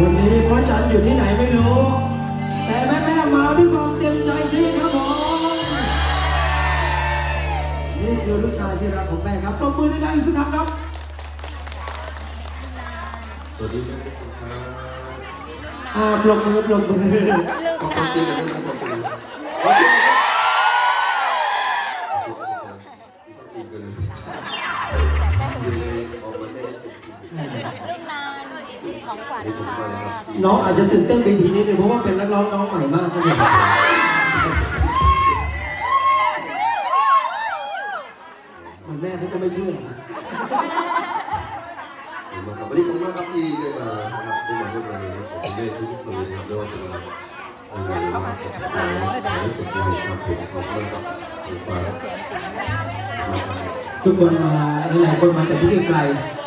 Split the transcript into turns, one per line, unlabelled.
วันนี้พระจันทร์อยู่ที่ไหนไม่รู้ แต่แม่แม่ๆมาด้วยความเต็มใจใช่ไหมครับผมนี่คือลูกชายที่รักของแม่ครับปรบมือได้ดังอีกสักครั้งครับ
สวัสดีแม่ทุกคนครับ
อ่าปรบมือปรบมือ
ขอขอเสียงหน่อยนะครับขอเสียงหน่อยขอเสียงหน่อยครั
ของขวัญค่ะ
น้องอาจจะตื่นเต้นไปทีนิดนึงเพราะว่าเป็นนักร้องน้องใหม่มากครับผมเหมือนแม่เขาจะไม่เชื่อ
ขอบคุณมากครับวันนี้ขอบคุณมากครับที่ได้มานะครับได้มาร่วมงานในวันของแม่ทุกคนเลยนะครับไม่ว่าจะเป็นงานนะครับของในส่วนที่ครับผมขอบคุณมากครับขอบคุณครับ
ทุกคนมาหลายๆคนมาจากที่ไกลๆ